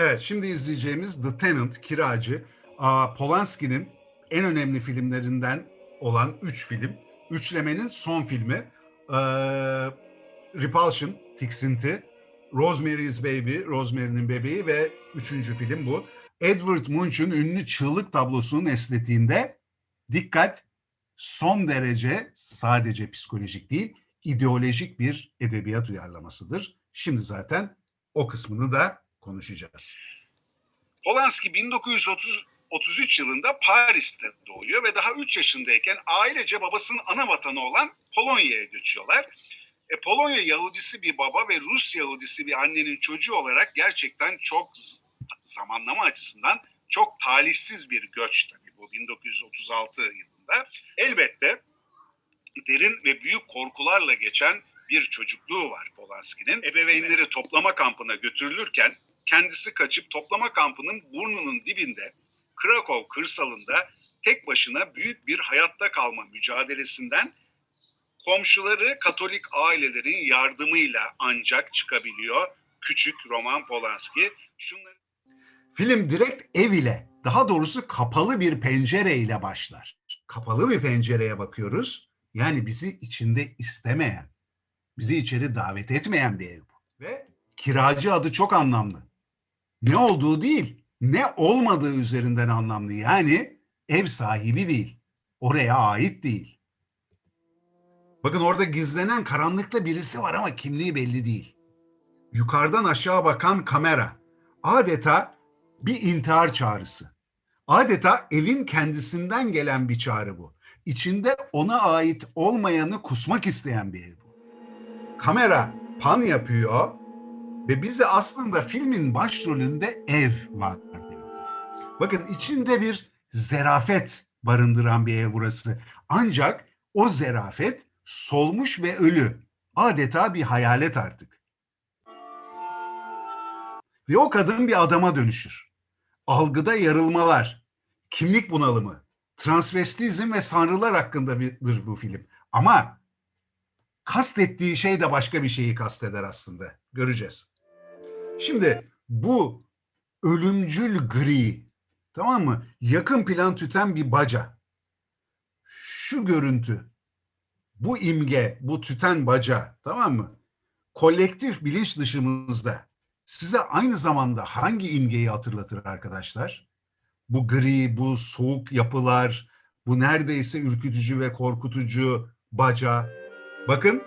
Evet, şimdi izleyeceğimiz The Tenant, Kiracı, Polanski'nin en önemli filmlerinden olan üç film. Üçlemenin son filmi. Ee, Repulsion, Tiksinti, Rosemary's Baby, Rosemary'nin Bebeği ve üçüncü film bu. Edward Munch'un ünlü çığlık tablosunun estetiğinde dikkat son derece sadece psikolojik değil, ideolojik bir edebiyat uyarlamasıdır. Şimdi zaten o kısmını da konuşacağız. Polanski 1933 yılında Paris'te doğuyor ve daha 3 yaşındayken ailece babasının ana vatanı olan Polonya'ya göçüyorlar. E, Polonya Yahudisi bir baba ve Rus Yahudisi bir annenin çocuğu olarak gerçekten çok zamanlama açısından çok talihsiz bir göç tabii bu 1936 yılında. Elbette derin ve büyük korkularla geçen bir çocukluğu var Polanski'nin. Ebeveynleri toplama kampına götürülürken kendisi kaçıp toplama kampının burnunun dibinde Krakow kırsalında tek başına büyük bir hayatta kalma mücadelesinden komşuları Katolik ailelerin yardımıyla ancak çıkabiliyor küçük Roman Polanski. Şunları Film direkt ev ile, daha doğrusu kapalı bir pencere ile başlar. Kapalı bir pencereye bakıyoruz. Yani bizi içinde istemeyen, bizi içeri davet etmeyen bir ev bu. Ve kiracı adı çok anlamlı. Ne olduğu değil, ne olmadığı üzerinden anlamlı. Yani ev sahibi değil, oraya ait değil. Bakın orada gizlenen karanlıkta birisi var ama kimliği belli değil. Yukarıdan aşağı bakan kamera adeta bir intihar çağrısı. Adeta evin kendisinden gelen bir çağrı bu. İçinde ona ait olmayanı kusmak isteyen bir ev bu. Kamera pan yapıyor ve bize aslında filmin başrolünde ev var. Bakın içinde bir zerafet barındıran bir ev burası. Ancak o zerafet solmuş ve ölü. Adeta bir hayalet artık. Ve o kadın bir adama dönüşür. Algıda yarılmalar, kimlik bunalımı, transvestizm ve sanrılar hakkındadır bu film. Ama kastettiği şey de başka bir şeyi kasteder aslında. Göreceğiz. Şimdi bu ölümcül gri, tamam mı? Yakın plan tüten bir baca. Şu görüntü, bu imge, bu tüten baca, tamam mı? Kolektif bilinç dışımızda size aynı zamanda hangi imgeyi hatırlatır arkadaşlar? Bu gri, bu soğuk yapılar, bu neredeyse ürkütücü ve korkutucu baca. Bakın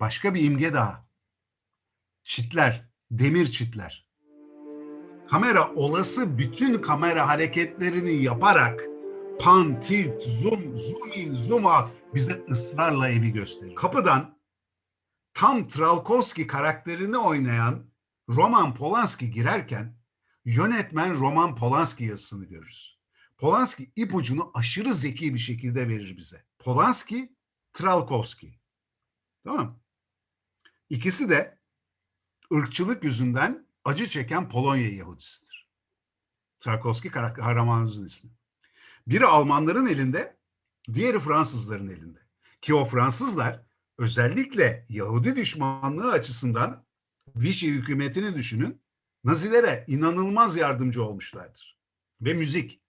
başka bir imge daha. Çitler, demir çitler. Kamera olası bütün kamera hareketlerini yaparak pan, tilt, zoom, zoom in, zoom out bize ısrarla evi gösterir. Kapıdan tam Tralkowski karakterini oynayan Roman Polanski girerken yönetmen Roman Polanski yazısını görürüz. Polanski ipucunu aşırı zeki bir şekilde verir bize. Polanski, Tralkowski. Tamam? İkisi de ırkçılık yüzünden acı çeken Polonya Yahudisidir. Tralkowski kahramanımızın ismi. Biri Almanların elinde, diğeri Fransızların elinde. Ki o Fransızlar özellikle Yahudi düşmanlığı açısından Vichy hükümetini düşünün. Nazilere inanılmaz yardımcı olmuşlardır. Ve müzik.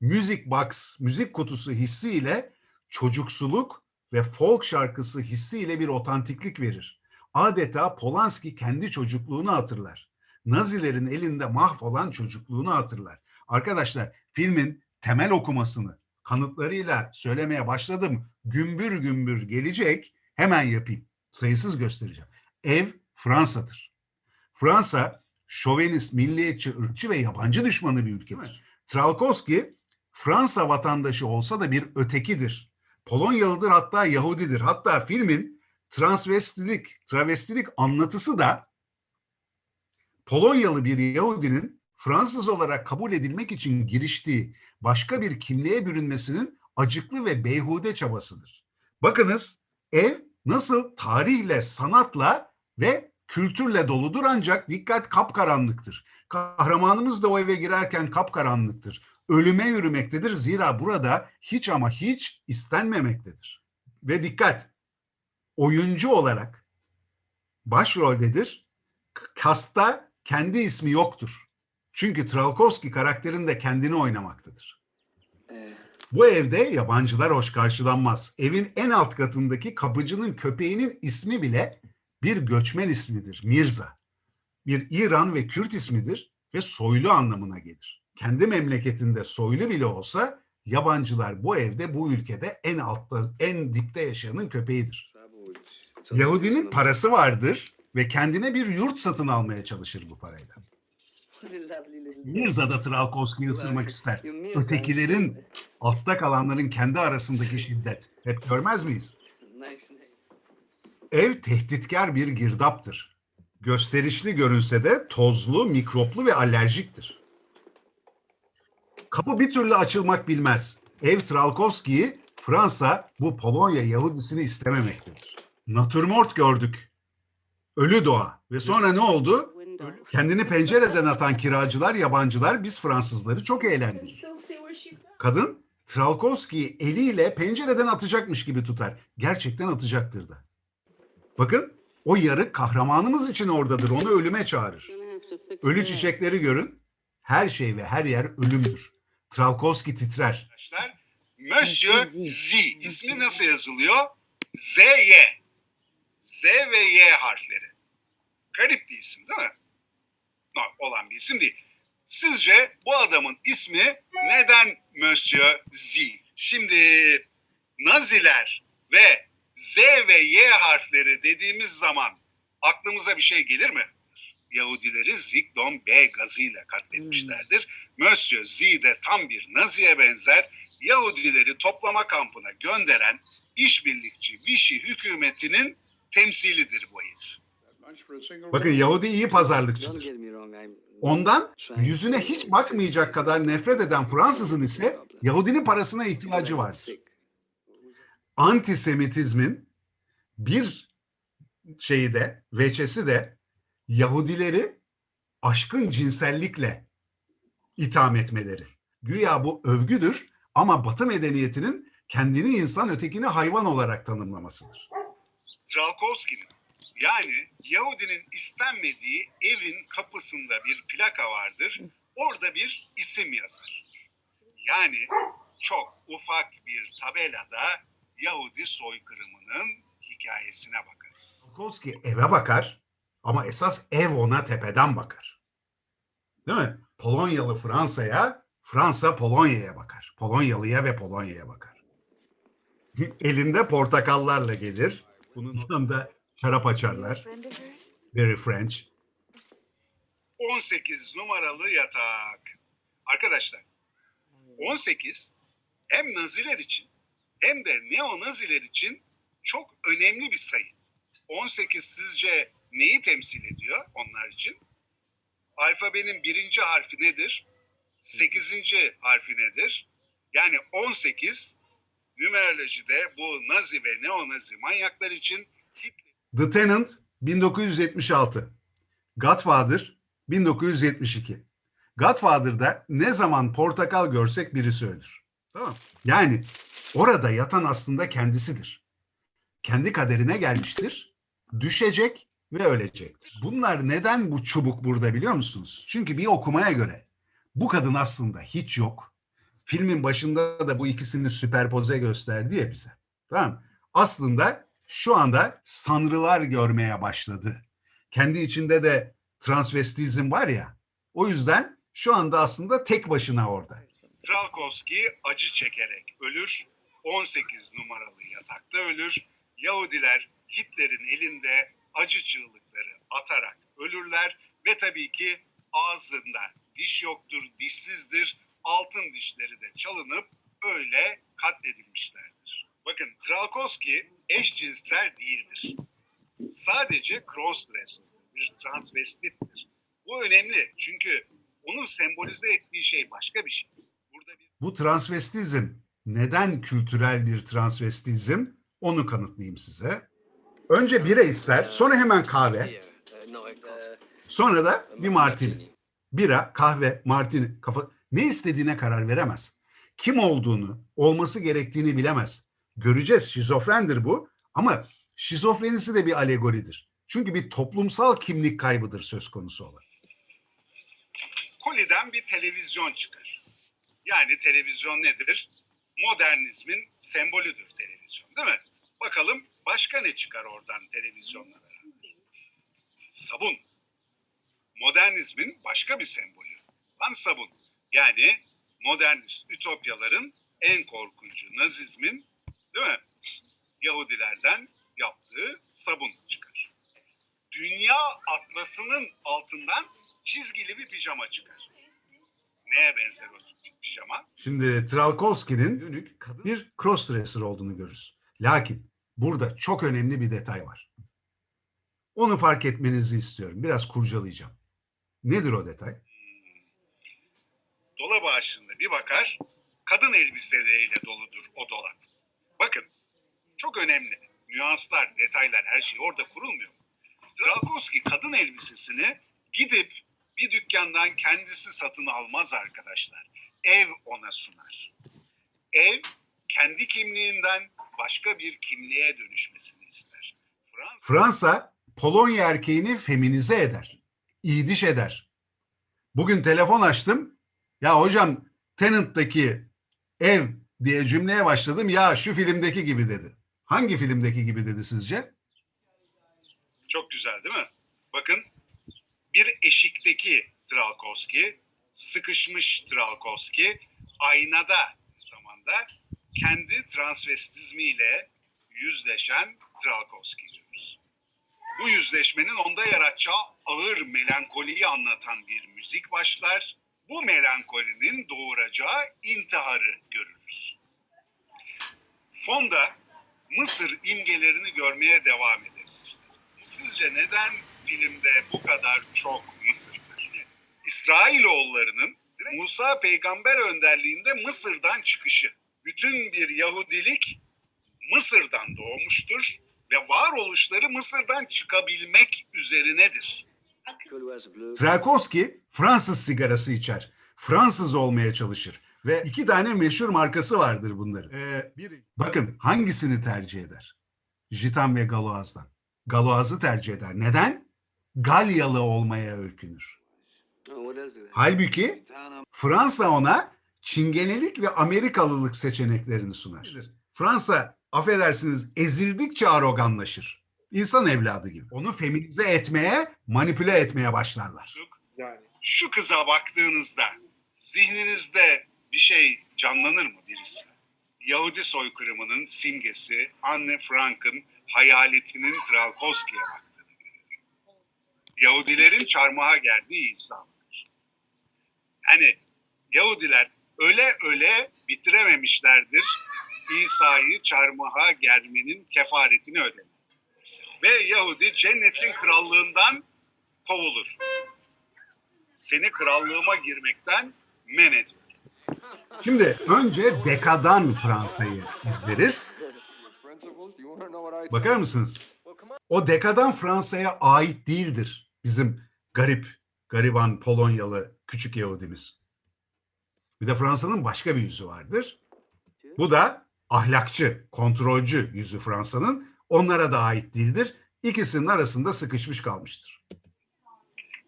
Müzik box, müzik kutusu hissiyle çocuksuluk ve folk şarkısı hissiyle bir otantiklik verir. Adeta Polanski kendi çocukluğunu hatırlar. Nazilerin elinde mahvolan çocukluğunu hatırlar. Arkadaşlar filmin temel okumasını kanıtlarıyla söylemeye başladım. Gümbür gümbür gelecek. Hemen yapayım. Sayısız göstereceğim. Ev Fransa'dır. Fransa şovenist, milliyetçi, ırkçı ve yabancı düşmanı bir ülkedir. Tralkowski Fransa vatandaşı olsa da bir ötekidir. Polonyalıdır hatta Yahudidir. Hatta filmin transvestilik, travestilik anlatısı da Polonyalı bir Yahudinin Fransız olarak kabul edilmek için giriştiği başka bir kimliğe bürünmesinin acıklı ve beyhude çabasıdır. Bakınız ev nasıl tarihle, sanatla ve kültürle doludur ancak dikkat kapkaranlıktır. Kahramanımız da o eve girerken kapkaranlıktır. Ölüme yürümektedir zira burada hiç ama hiç istenmemektedir. Ve dikkat oyuncu olarak başroldedir. Kasta kendi ismi yoktur. Çünkü Tralkowski karakterinde kendini oynamaktadır. Bu evde yabancılar hoş karşılanmaz. Evin en alt katındaki kapıcının köpeğinin ismi bile bir göçmen ismidir. Mirza. Bir İran ve Kürt ismidir ve soylu anlamına gelir. Kendi memleketinde soylu bile olsa yabancılar bu evde bu ülkede en altta en dipte yaşayanın köpeğidir. Yahudinin parası vardır ve kendine bir yurt satın almaya çalışır bu parayla. Mirza da Tralkowski'yi ısırmak ister. Ötekilerin, altta kalanların kendi arasındaki şiddet. Hep görmez miyiz? Ev tehditkar bir girdaptır. Gösterişli görünse de tozlu, mikroplu ve alerjiktir. Kapı bir türlü açılmak bilmez. Ev Tralkowski'yi Fransa bu Polonya Yahudisini istememektedir. Natürmort gördük. Ölü doğa. Ve sonra ne oldu? Kendini pencereden atan kiracılar, yabancılar biz Fransızları çok eğlendirir. Kadın Tralkowski'yi eliyle pencereden atacakmış gibi tutar. Gerçekten atacaktır da. Bakın o yarı kahramanımız için oradadır. Onu ölüme çağırır. Ölü çiçekleri görün. Her şey ve her yer ölümdür. Tralkowski titrer. arkadaşlar. Monsieur Z. İsmi nasıl yazılıyor? Z, Y. Z ve Y harfleri. Garip bir isim değil mi? No, olan bir isim değil. Sizce bu adamın ismi neden Monsieur Z? Şimdi Naziler ve Z ve Y harfleri dediğimiz zaman aklımıza bir şey gelir mi? Yahudileri Zikdon B gazıyla katletmişlerdir. Monsieur Z de tam bir Nazi'ye benzer. Yahudileri toplama kampına gönderen işbirlikçi Vichy hükümetinin temsilidir bu herif. Bakın Yahudi iyi pazarlıkçıdır. Ondan yüzüne hiç bakmayacak kadar nefret eden Fransızın ise Yahudinin parasına ihtiyacı var. Antisemitizmin bir şeyi de, veçesi de Yahudileri aşkın cinsellikle itham etmeleri. Güya bu övgüdür ama Batı medeniyetinin kendini insan ötekini hayvan olarak tanımlamasıdır. Tralkowski'nin yani Yahudinin istenmediği evin kapısında bir plaka vardır. Orada bir isim yazar. Yani çok ufak bir tabelada Yahudi soykırımının hikayesine bakarız. Tralkowski eve bakar ama esas ev ona tepeden bakar. Değil mi? Polonyalı Fransa'ya, Fransa Polonya'ya bakar. Polonyalıya ve Polonya'ya bakar. Elinde portakallarla gelir. Bunun yanında şarap açarlar. Very French. 18 numaralı yatak. Arkadaşlar 18 hem Naziler için hem de neo-Naziler için çok önemli bir sayı. 18 sizce neyi temsil ediyor onlar için? Alfabenin birinci harfi nedir? Sekizinci harfi nedir? Yani 18 numerolojide bu Nazi ve neo-Nazi manyaklar için The Tenant 1976. Godfather 1972. Godfather'da ne zaman portakal görsek birisi ölür. Tamam. Yani orada yatan aslında kendisidir. Kendi kaderine gelmiştir. Düşecek ve ölecektir. Bunlar neden bu çubuk burada biliyor musunuz? Çünkü bir okumaya göre bu kadın aslında hiç yok. Filmin başında da bu ikisini süperpoze gösterdi ya bize. Tamam. Aslında şu anda sanrılar görmeye başladı. Kendi içinde de transvestizm var ya. O yüzden şu anda aslında tek başına orada. Tralkowski acı çekerek ölür. 18 numaralı yatakta ölür. Yahudiler Hitler'in elinde acı çığlıkları atarak ölürler ve tabii ki ağzında diş yoktur, dişsizdir. Altın dişleri de çalınıp öyle katledilmişlerdir. Bakın Tralkowski eşcinsel değildir. Sadece crossdresser, bir transvestittir. Bu önemli çünkü onun sembolize ettiği şey başka bir şey. Burada bir Bu transvestizm neden kültürel bir transvestizm onu kanıtlayayım size. Önce bira ister, sonra hemen kahve, sonra da bir martini. Bira, kahve, martini, kafa ne istediğine karar veremez. Kim olduğunu, olması gerektiğini bilemez. Göreceğiz şizofrendir bu ama şizofrenisi de bir alegoridir. Çünkü bir toplumsal kimlik kaybıdır söz konusu olan. koliden bir televizyon çıkar. Yani televizyon nedir? Modernizmin sembolüdür televizyon değil mi? Bakalım başka ne çıkar oradan televizyonla? Sabun. Modernizmin başka bir sembolü. Lan sabun. Yani modernist ütopyaların en korkuncu nazizmin değil mi? Yahudilerden yaptığı sabun çıkar. Dünya atlasının altından çizgili bir pijama çıkar. Neye benzer o pijama? Şimdi Tralkowski'nin dönük kadın bir crossdresser olduğunu görürüz. Lakin burada çok önemli bir detay var. Onu fark etmenizi istiyorum. Biraz kurcalayacağım. Nedir o detay? Dolap ağaçlığında bir bakar, kadın elbiseleriyle doludur o dolap. Bakın, çok önemli. Nüanslar, detaylar, her şey orada kurulmuyor. Tralkowski kadın elbisesini gidip bir dükkandan kendisi satın almaz arkadaşlar. Ev ona sunar. Ev kendi kimliğinden başka bir kimliğe dönüşmesini ister. Fransa Fransa Polonya erkeğini feminize eder. İyidiş eder. Bugün telefon açtım. Ya hocam Tenant'taki ev diye cümleye başladım. Ya şu filmdeki gibi dedi. Hangi filmdeki gibi dedi sizce? Çok güzel değil mi? Bakın bir eşikteki Tralkowski, sıkışmış Tralkowski, aynada zamanda kendi transvestizmiyle yüzleşen Tralkowski görürüz. Bu yüzleşmenin onda yaratacağı ağır melankoliyi anlatan bir müzik başlar. Bu melankolinin doğuracağı intiharı görürüz. Fonda Mısır imgelerini görmeye devam ederiz. Sizce neden filmde bu kadar çok Mısır var? İsrailoğullarının Musa peygamber önderliğinde Mısır'dan çıkışı. Bütün bir Yahudilik Mısır'dan doğmuştur ve varoluşları Mısır'dan çıkabilmek üzerinedir. Tralkowski Fransız sigarası içer. Fransız olmaya çalışır. Ve iki tane meşhur markası vardır bunların. Ee, biri, bakın hangisini tercih eder? Jitan ve Galoaz'dan. Galoaz'ı tercih eder. Neden? Galyalı olmaya öykünür. Halbuki Fransa ona çingenelik ve Amerikalılık seçeneklerini sunar. Fransa affedersiniz ezildikçe aroganlaşır. İnsan evladı gibi. Onu feminize etmeye, manipüle etmeye başlarlar. Yani Şu kıza baktığınızda zihninizde bir şey canlanır mı birisi? Yahudi soykırımının simgesi Anne Frank'ın hayaletinin Tralkowski'ye baktığını görüyor. Yahudilerin çarmıha gerdiği İsa'dır. Yani Yahudiler öle öle bitirememişlerdir İsa'yı çarmıha germenin kefaretini ödemek. Ve Yahudi cennetin krallığından kovulur. Seni krallığıma girmekten men ediyor. Şimdi önce dekadan Fransa'yı izleriz. Bakar mısınız? O dekadan Fransa'ya ait değildir. Bizim garip, gariban Polonyalı küçük Yahudimiz. Bir de Fransa'nın başka bir yüzü vardır. Bu da ahlakçı, kontrolcü yüzü Fransa'nın. Onlara da ait değildir. İkisinin arasında sıkışmış kalmıştır.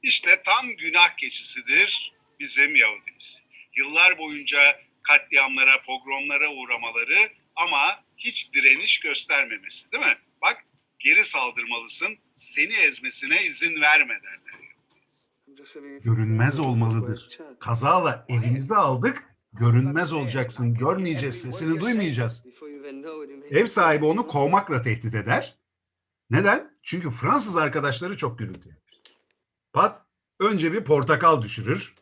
İşte tam günah keçisidir bizim Yahudimiz. Yıllar boyunca katliamlara, pogromlara uğramaları ama hiç direniş göstermemesi değil mi? Bak geri saldırmalısın, seni ezmesine izin verme derler. Görünmez olmalıdır. Kazala evinizi aldık, görünmez olacaksın, görmeyeceğiz, sesini duymayacağız. Ev sahibi onu kovmakla tehdit eder. Neden? Çünkü Fransız arkadaşları çok gürültü yapar. Pat önce bir portakal düşürür.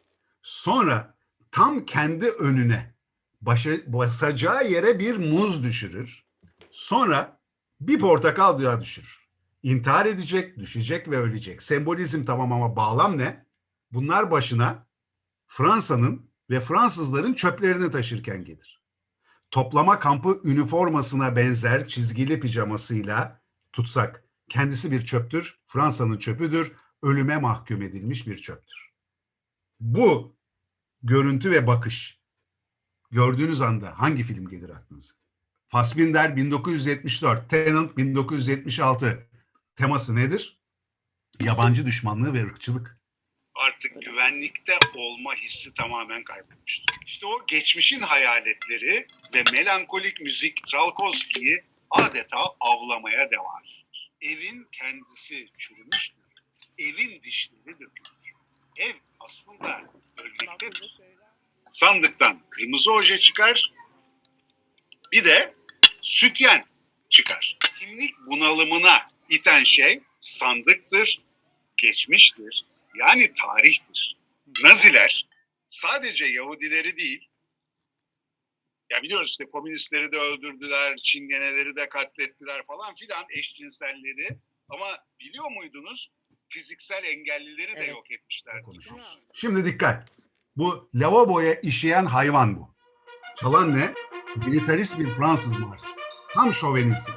Sonra tam kendi önüne başı, basacağı yere bir muz düşürür. Sonra bir portakal daha düşürür. İntihar edecek, düşecek ve ölecek. Sembolizm tamam ama bağlam ne? Bunlar başına Fransa'nın ve Fransızların çöplerini taşırken gelir toplama kampı üniformasına benzer çizgili pijamasıyla tutsak. Kendisi bir çöptür, Fransa'nın çöpüdür, ölüme mahkum edilmiş bir çöptür. Bu görüntü ve bakış gördüğünüz anda hangi film gelir aklınıza? Fassbinder 1974, Tenant 1976. Teması nedir? Yabancı düşmanlığı ve ırkçılık. Artık güvenlikte olma hissi tamamen kaybolmuştur. İşte o geçmişin hayaletleri ve melankolik müzik Tralkowski'yi adeta avlamaya devam ediyor. Evin kendisi çürümüştür. Evin dişleri dökülür. Ev aslında ölmektedir. Sandıktan kırmızı oje çıkar. Bir de sütyen çıkar. Kimlik bunalımına iten şey sandıktır, geçmiştir. Yani tarihtir. Naziler sadece Yahudileri değil, ya biliyoruz işte komünistleri de öldürdüler, çingeneleri de katlettiler falan filan eşcinselleri. Ama biliyor muydunuz fiziksel engellileri de Evet. yok etmişler. konuşuruz. Şimdi dikkat. Bu lavaboya işeyen hayvan bu. Çalan ne? Militarist bir Fransız marşı. Tam şovenizm.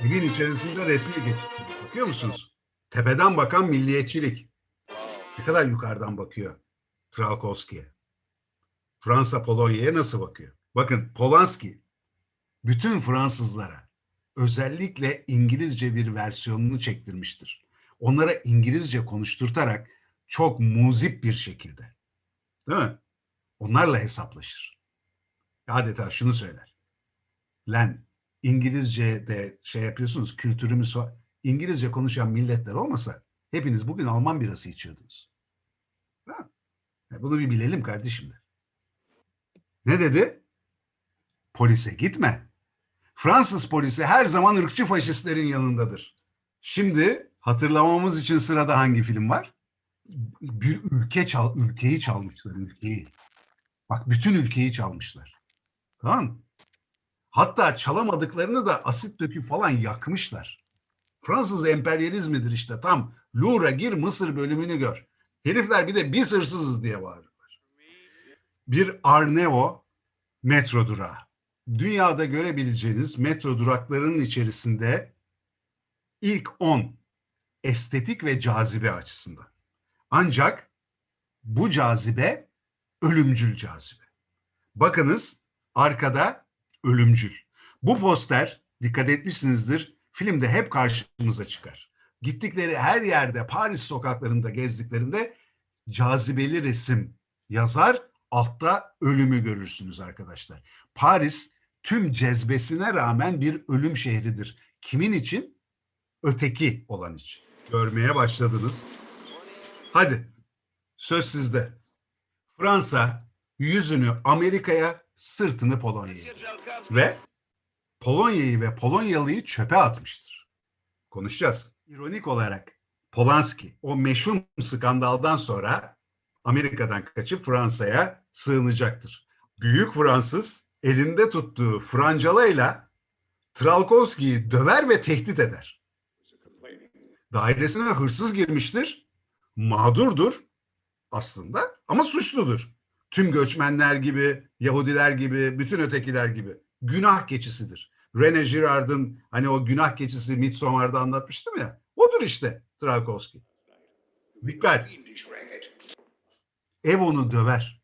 Evin içerisinde resmi geçit. Bakıyor musunuz? Tepeden bakan milliyetçilik. Ne kadar yukarıdan bakıyor Tralkowski'ye. Fransa Polonya'ya nasıl bakıyor? Bakın Polanski bütün Fransızlara özellikle İngilizce bir versiyonunu çektirmiştir. Onlara İngilizce konuşturtarak çok muzip bir şekilde. Değil mi? Onlarla hesaplaşır. Adeta şunu söyler. Lan İngilizce de şey yapıyorsunuz kültürümüz var. İngilizce konuşan milletler olmasa hepiniz bugün Alman birası içiyordunuz. Bunu bir bilelim kardeşim de. Ne dedi? Polise gitme. Fransız polisi her zaman ırkçı faşistlerin yanındadır. Şimdi hatırlamamız için sırada hangi film var? Bir ülke çal, ülkeyi çalmışlar, ülkeyi. Bak bütün ülkeyi çalmışlar. Tamam? Hatta çalamadıklarını da asit döküp falan yakmışlar. Fransız emperyalizmidir işte tam. Louvre'a gir Mısır bölümünü gör. Herifler bir de biz hırsızız diye bağırıyorlar. Bir Arneo metro durağı. Dünyada görebileceğiniz metro duraklarının içerisinde ilk 10 estetik ve cazibe açısından. Ancak bu cazibe ölümcül cazibe. Bakınız arkada ölümcül. Bu poster dikkat etmişsinizdir filmde hep karşımıza çıkar. Gittikleri her yerde Paris sokaklarında gezdiklerinde cazibeli resim yazar altta ölümü görürsünüz arkadaşlar. Paris tüm cezbesine rağmen bir ölüm şehridir. Kimin için? Öteki olan için. Görmeye başladınız. Hadi söz sizde. Fransa yüzünü Amerika'ya, sırtını Polonya'ya ve Polonya'yı ve Polonyalı'yı çöpe atmıştır. Konuşacağız. İronik olarak Polanski o meşhur skandaldan sonra Amerika'dan kaçıp Fransa'ya sığınacaktır. Büyük Fransız elinde tuttuğu francalayla Tralkowski'yi döver ve tehdit eder. Dairesine hırsız girmiştir, mağdurdur aslında ama suçludur. Tüm göçmenler gibi, Yahudiler gibi, bütün ötekiler gibi günah keçisidir. René Girard'ın hani o günah keçisi Midsommar'da anlatmıştım ya. Odur işte Tralkowski. Dikkat. Ev onu döver.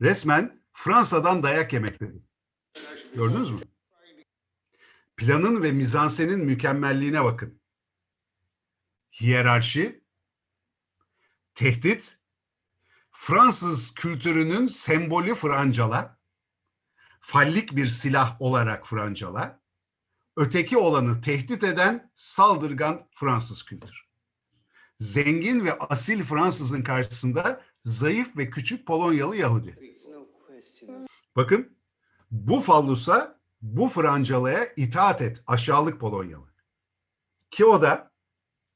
Resmen Fransa'dan dayak yemektedir. Gördünüz mü? Planın ve mizansenin mükemmelliğine bakın. Hiyerarşi, tehdit, Fransız kültürünün sembolü Francala, fallik bir silah olarak Francala, öteki olanı tehdit eden saldırgan Fransız kültür. Zengin ve asil Fransızın karşısında zayıf ve küçük Polonyalı Yahudi. Bakın bu fallusa bu Francala'ya itaat et aşağılık Polonyalı. Ki o da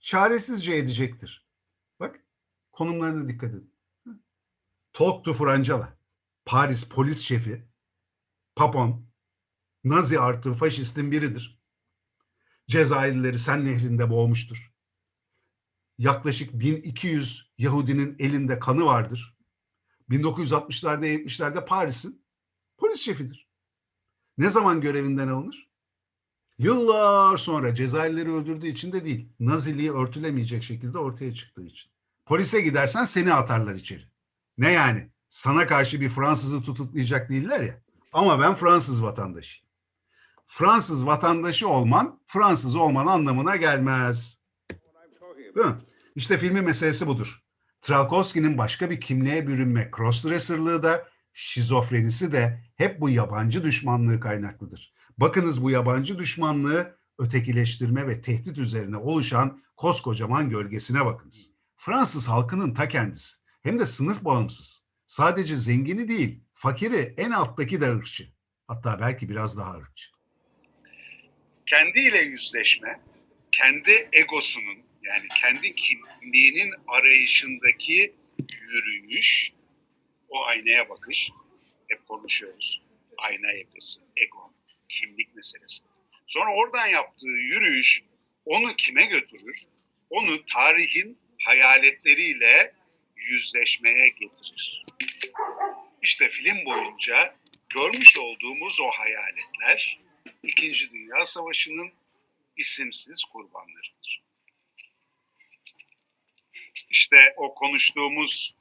çaresizce edecektir. Bak konumlarına dikkat edin. Talk to Francala. Paris polis şefi. Papon. Nazi artı faşistin biridir. Cezayirlileri Sen Nehri'nde boğmuştur. Yaklaşık 1200 Yahudinin elinde kanı vardır. 1960'larda 70'lerde Paris'in polis şefidir. Ne zaman görevinden alınır? Yıllar sonra Cezayirlileri öldürdüğü için de değil. Naziliği örtülemeyecek şekilde ortaya çıktığı için. Polise gidersen seni atarlar içeri. Ne yani? Sana karşı bir Fransızı tutuklayacak değiller ya. Ama ben Fransız vatandaşıyım. Fransız vatandaşı olman Fransız olman anlamına gelmez. Değil mi? İşte filmin meselesi budur. Tralkowski'nin başka bir kimliğe bürünme crossdresserlığı da şizofrenisi de hep bu yabancı düşmanlığı kaynaklıdır. Bakınız bu yabancı düşmanlığı ötekileştirme ve tehdit üzerine oluşan koskocaman gölgesine bakınız. Fransız halkının ta kendisi. Hem de sınıf bağımsız. Sadece zengini değil, fakiri en alttaki de ırkçı. Hatta belki biraz daha ırkçı. kendiyle yüzleşme, kendi egosunun yani kendi kimliğinin arayışındaki yürüyüş, o aynaya bakış, hep konuşuyoruz. Ayna evresi, ego, kimlik meselesi. Sonra oradan yaptığı yürüyüş onu kime götürür? Onu tarihin hayaletleriyle yüzleşmeye getirir. İşte film boyunca görmüş olduğumuz o hayaletler İkinci Dünya Savaşı'nın isimsiz kurbanlarıdır. İşte o konuştuğumuz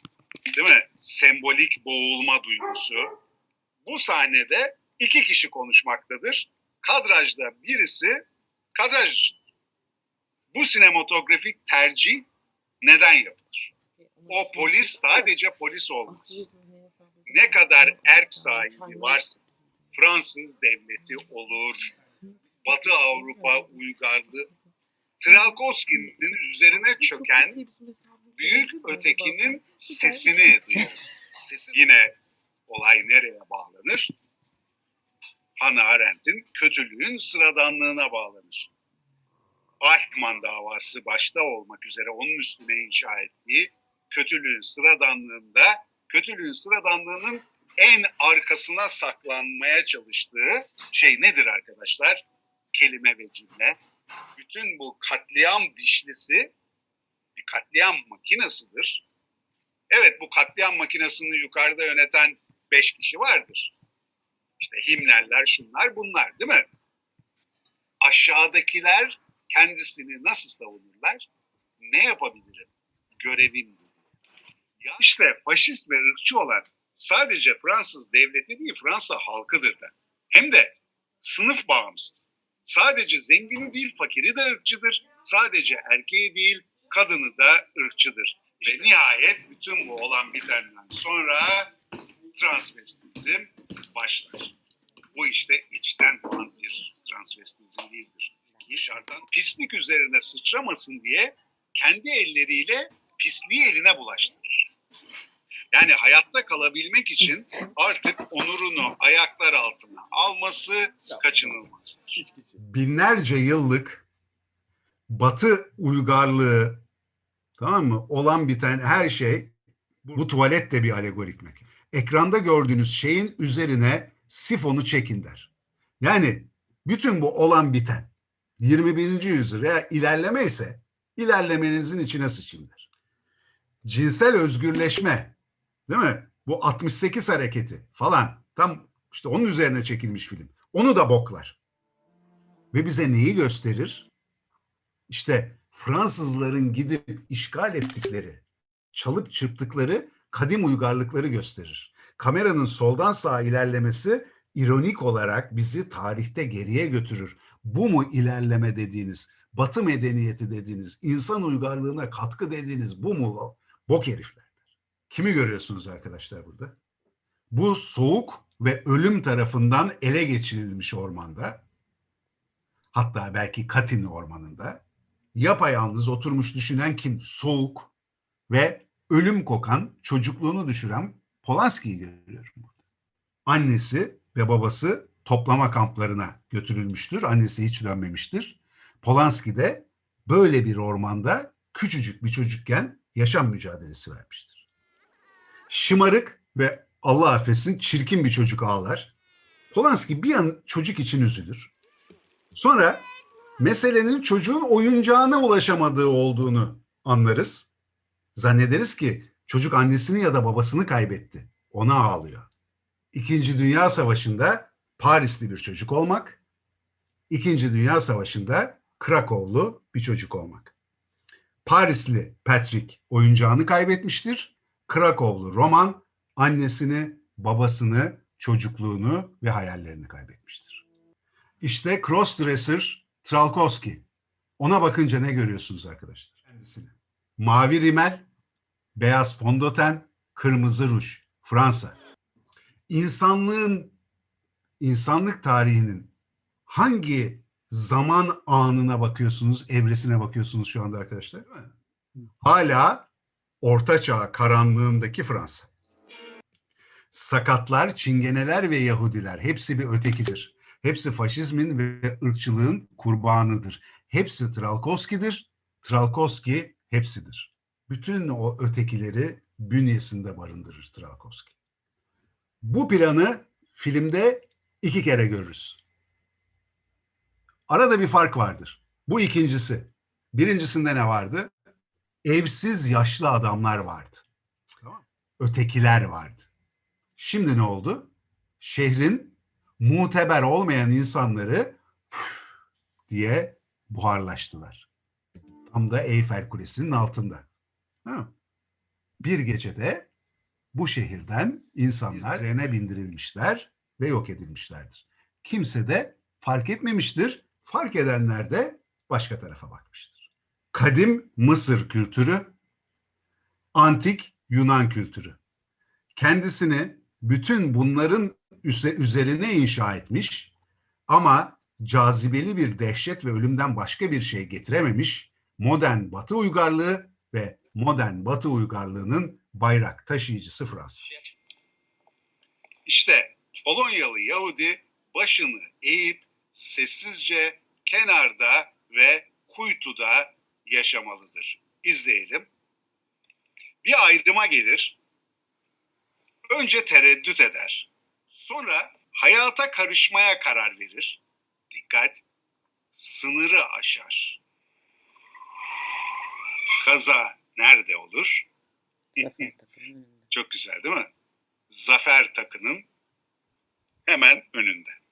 değil mi? Sembolik boğulma duygusu. Bu sahnede iki kişi konuşmaktadır. Kadrajda birisi kadraj. Bu sinematografik tercih neden yapılır? O polis sadece polis olmaz. Ne kadar erk sahibi varsa Fransız devleti olur, Batı Avrupa uygarlığı, Tralkowski'nin üzerine çöken büyük ötekinin sesini duyarız. Yine olay nereye bağlanır? Hannah Arendt'in kötülüğün sıradanlığına bağlanır. Eichmann davası başta olmak üzere onun üstüne inşa ettiği kötülüğün sıradanlığında, kötülüğün sıradanlığının en arkasına saklanmaya çalıştığı şey nedir arkadaşlar? Kelime ve cümle. Bütün bu katliam dişlisi bir katliam makinesidir. Evet bu katliam makinesini yukarıda yöneten beş kişi vardır. İşte Himlerler, şunlar bunlar değil mi? Aşağıdakiler kendisini nasıl savunurlar? Ne yapabilirim? Görevim. İşte faşist ve ırkçı olan sadece Fransız devleti değil Fransa halkıdır da. Hem de sınıf bağımsız. Sadece zengini değil fakiri de ırkçıdır. Sadece erkeği değil kadını da ırkçıdır. Ve nihayet bütün bu olan bitenden sonra transvestizm başlar. Bu işte içten doğan bir transvestizm değildir. Dışarıdan pislik üzerine sıçramasın diye kendi elleriyle pisliği eline bulaştırır. Yani hayatta kalabilmek için artık onurunu ayaklar altına alması kaçınılmazdır. binlerce yıllık Batı uygarlığı tamam mı olan biten her şey bu tuvalet de bir alegorik mekan. Ekranda gördüğünüz şeyin üzerine sifonu çekin der. Yani bütün bu olan biten 21. yüzyıla ilerleme ise ilerlemenizin içine sıçayım der. Cinsel özgürleşme değil mi? Bu 68 hareketi falan tam işte onun üzerine çekilmiş film. Onu da boklar. Ve bize neyi gösterir? İşte Fransızların gidip işgal ettikleri, çalıp çırptıkları kadim uygarlıkları gösterir. Kameranın soldan sağa ilerlemesi ironik olarak bizi tarihte geriye götürür. Bu mu ilerleme dediğiniz, batı medeniyeti dediğiniz, insan uygarlığına katkı dediğiniz bu mu? Bok herifler. Kimi görüyorsunuz arkadaşlar burada? Bu soğuk ve ölüm tarafından ele geçirilmiş ormanda hatta belki Katin ormanında yapayalnız oturmuş düşünen kim? Soğuk ve ölüm kokan, çocukluğunu düşüren Polanski'yi görüyorum burada. Annesi ve babası toplama kamplarına götürülmüştür. Annesi hiç dönmemiştir. Polanski de böyle bir ormanda küçücük bir çocukken yaşam mücadelesi vermiştir. Şımarık ve Allah affetsin çirkin bir çocuk ağlar. Polanski bir an çocuk için üzülür. Sonra meselenin çocuğun oyuncağına ulaşamadığı olduğunu anlarız. Zannederiz ki çocuk annesini ya da babasını kaybetti. Ona ağlıyor. İkinci Dünya Savaşı'nda Parisli bir çocuk olmak, İkinci Dünya Savaşı'nda Krakowlu bir çocuk olmak. Parisli Patrick oyuncağını kaybetmiştir. Krakowlu Roman annesini, babasını, çocukluğunu ve hayallerini kaybetmiştir. İşte crossdresser Tralkowski. Ona bakınca ne görüyorsunuz arkadaşlar? Kendisini. Mavi rimel, beyaz fondöten, kırmızı ruj. Fransa. İnsanlığın, insanlık tarihinin hangi zaman anına bakıyorsunuz, evresine bakıyorsunuz şu anda arkadaşlar? değil mi? Hala Orta Çağ karanlığındaki Fransa. Sakatlar, çingeneler ve Yahudiler hepsi bir ötekidir. Hepsi faşizmin ve ırkçılığın kurbanıdır. Hepsi Tralkovski'dir. Tralkovski hepsidir. Bütün o ötekileri bünyesinde barındırır Tralkovski. Bu planı filmde iki kere görürüz. Arada bir fark vardır. Bu ikincisi. Birincisinde ne vardı? Evsiz yaşlı adamlar vardı. Ötekiler vardı. Şimdi ne oldu? Şehrin muteber olmayan insanları diye buharlaştılar. Tam da Eyfel Kulesi'nin altında. Ha. Bir gecede bu şehirden insanlar trene bindirilmişler ve yok edilmişlerdir. Kimse de fark etmemiştir. Fark edenler de başka tarafa bakmıştır. Kadim Mısır kültürü, antik Yunan kültürü. Kendisini bütün bunların üzerine inşa etmiş ama cazibeli bir dehşet ve ölümden başka bir şey getirememiş modern Batı uygarlığı ve modern Batı uygarlığının bayrak taşıyıcısı Fransa. İşte Polonyalı Yahudi başını eğip sessizce kenarda ve kuytuda yaşamalıdır. İzleyelim. Bir ayrıma gelir. Önce tereddüt eder. Sonra hayata karışmaya karar verir. Dikkat! Sınırı aşar. Kaza nerede olur? Çok güzel değil mi? Zafer takının hemen önünde.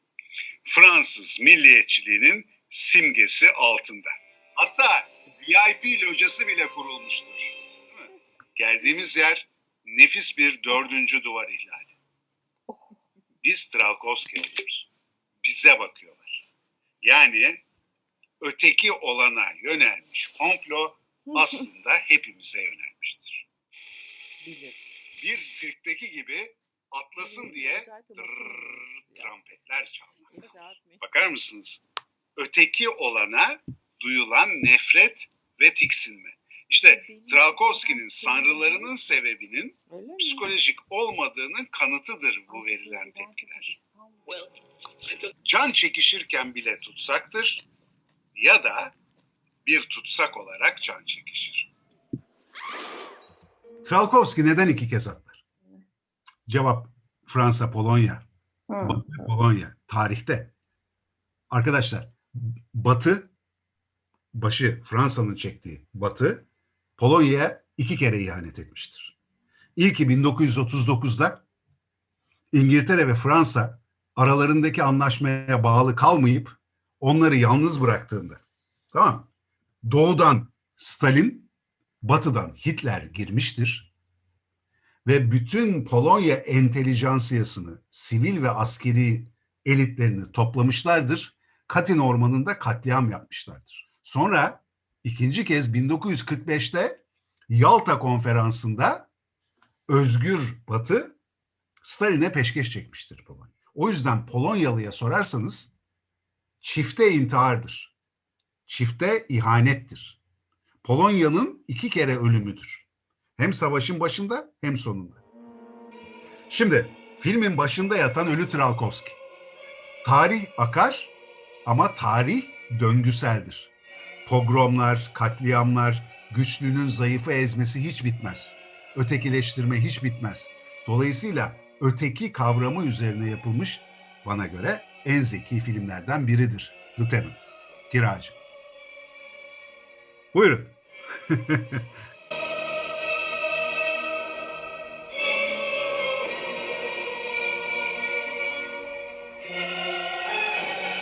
Fransız milliyetçiliğinin simgesi altında. Hatta VIP locası bile kurulmuştur. Geldiğimiz yer nefis bir dördüncü duvar ihlali. Biz Tralkovski oluyoruz. Bize bakıyorlar. Yani öteki olana yönelmiş komplo aslında hepimize yönelmiştir bir sirkteki gibi atlasın diye tırrrr trampetler çalmak. Bakar mısınız? Öteki olana duyulan nefret ve tiksinme. İşte Tralkovski'nin sanrılarının sebebinin psikolojik olmadığının kanıtıdır bu verilen tepkiler. Can çekişirken bile tutsaktır ya da bir tutsak olarak can çekişir. Tralkovski neden iki kez atlar? Cevap Fransa, Polonya. Hı. Batı, Polonya. Tarihte. Arkadaşlar Batı başı Fransa'nın çektiği Batı Polonya'ya iki kere ihanet etmiştir. İlki 1939'da İngiltere ve Fransa aralarındaki anlaşmaya bağlı kalmayıp onları yalnız bıraktığında tamam doğudan Stalin batıdan Hitler girmiştir ve bütün Polonya entelijansiyasını, sivil ve askeri elitlerini toplamışlardır. Katin Ormanı'nda katliam yapmışlardır. Sonra ikinci kez 1945'te Yalta Konferansı'nda Özgür Batı Stalin'e peşkeş çekmiştir Polonya. O yüzden Polonyalıya sorarsanız çifte intihardır. Çifte ihanettir. Polonya'nın iki kere ölümüdür. Hem savaşın başında hem sonunda. Şimdi filmin başında yatan ölü Tralkovski. Tarih akar ama tarih döngüseldir. Pogromlar, katliamlar, güçlünün zayıfı ezmesi hiç bitmez. Ötekileştirme hiç bitmez. Dolayısıyla öteki kavramı üzerine yapılmış bana göre en zeki filmlerden biridir. The Kiracı. Buyurun.